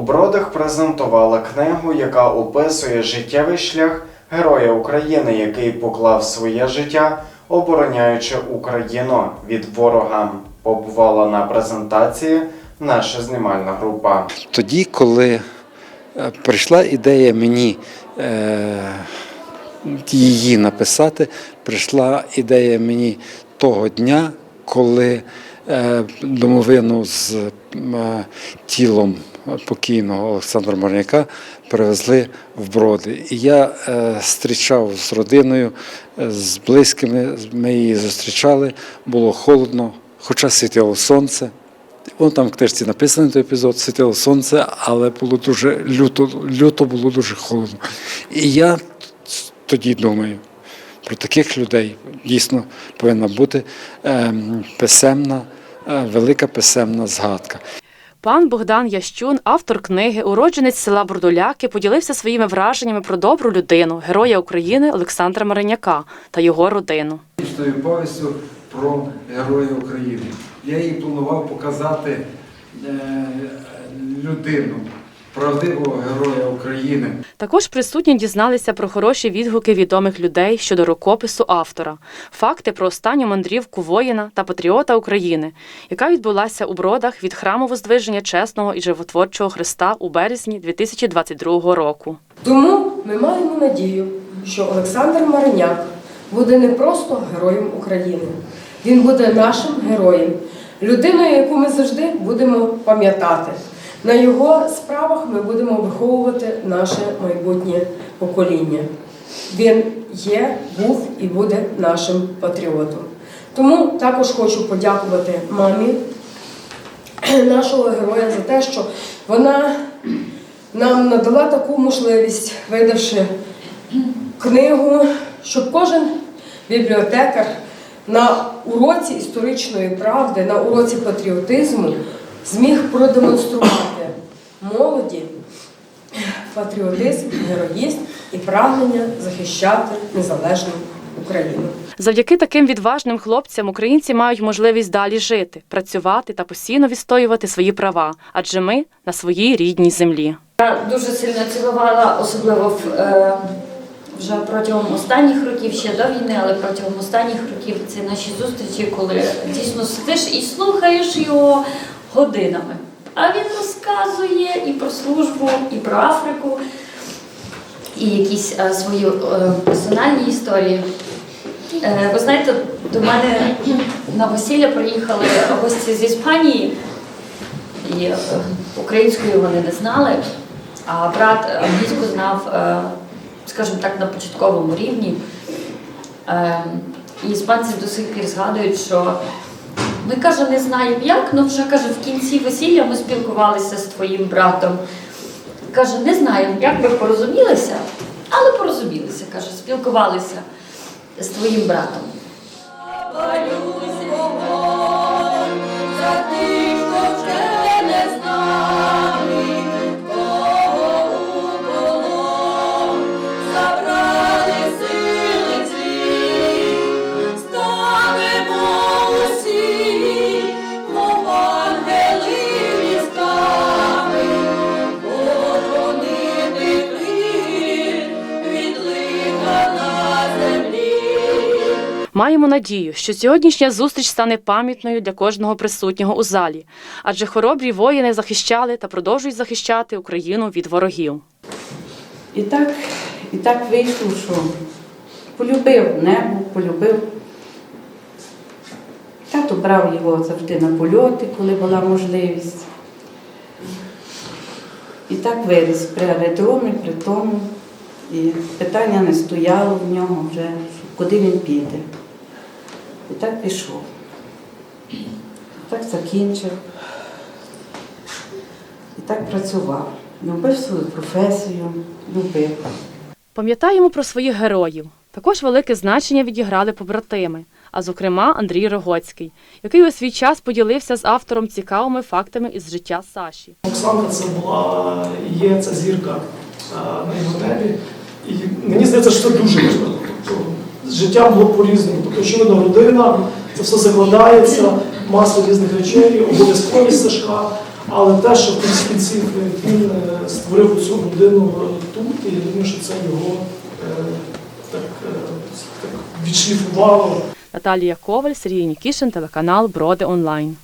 У Бродах презентували книгу, яка описує життєвий шлях героя України, який поклав своє життя, обороняючи Україну від ворога. Побувала на презентації наша знімальна група. Тоді, коли е, прийшла ідея мені е, її написати, прийшла ідея мені того дня, коли е, домовину з тілом покійного Олександра Марняка привезли в Броди. І я е, зустрічав з родиною, е, з близькими, ми її зустрічали, було холодно, хоча світило сонце. Воно там в книжці написано той епізод, світило сонце, але було дуже люто, люто було дуже холодно. І я тоді думаю, про таких людей дійсно повинна бути ем, писемна, е, велика писемна згадка. Пан Богдан Ящун, автор книги, уродженець села Бурдуляки, поділився своїми враженнями про добру людину, героя України Олександра Мариняка та його родину. Тою повістю про героя України. Я їй планував показати е, людину, правдивого героя України. Також присутні дізналися про хороші відгуки відомих людей щодо рукопису автора, факти про останню мандрівку воїна та патріота України, яка відбулася у бродах від храму Воздвиження чесного і животворчого Христа у березні 2022 року. Тому ми маємо надію, що Олександр Мариняк буде не просто героєм України, він буде нашим героєм, людиною, яку ми завжди будемо пам'ятати. На його справах ми будемо виховувати наше майбутнє покоління. Він є, був і буде нашим патріотом. Тому також хочу подякувати мамі нашого героя за те, що вона нам надала таку можливість, видавши книгу, щоб кожен бібліотекар на уроці історичної правди, на уроці патріотизму зміг продемонструвати молоді патріотизм, героїзм і прагнення захищати незалежну Україну. Завдяки таким відважним хлопцям українці мають можливість далі жити, працювати та постійно відстоювати свої права, адже ми на своїй рідній землі. Я дуже сильно цілувала, особливо в, е, вже протягом останніх років, ще до війни, але протягом останніх років це наші зустрічі, коли дійсно сидиш і слухаєш його годинами. А він розказує і про службу, і про Африку, і якісь е, свої е, персональні історії. Е, ви знаєте, до мене на весілля приїхали гості з Іспанії. І е, українською вони не знали, а брат англійську знав, е, скажімо так, на початковому рівні. Е, І іспанці до сих пір згадують, що ми каже, не знаємо як, але вже каже, в кінці весілля ми спілкувалися з твоїм братом. Каже, не знаємо, як ми порозумілися, але порозумілися, каже, спілкувалися з твоїм братом. Маємо надію, що сьогоднішня зустріч стане пам'ятною для кожного присутнього у залі, адже хоробрі воїни захищали та продовжують захищати Україну від ворогів. І так, і так вийшло, що полюбив небо, полюбив. Тато брав його завжди на польоти, коли була можливість. І так виріс при аеродромі, при тому. І питання не стояло в нього вже, куди він піде. І так пішов. Так закінчив. І так працював. Любив свою професію, любив. Пам'ятаємо про своїх героїв. Також велике значення відіграли побратими, а зокрема Андрій Рогоцький, який у свій час поділився з автором цікавими фактами із життя Саші. Оксанка це була є ця зірка на його небі. І мені здається, що це дуже важливо. Життя було по-різному. Тобто, очевидно, родина, це все закладається. маса різних речей, обов'язковість США, але те, що в кінці кінців він е, створив цю родину тут, і я думаю, що це його е, так, е, так відшліфувало. Наталія Коваль, Сергій Нікішин, телеканал Броди Онлайн.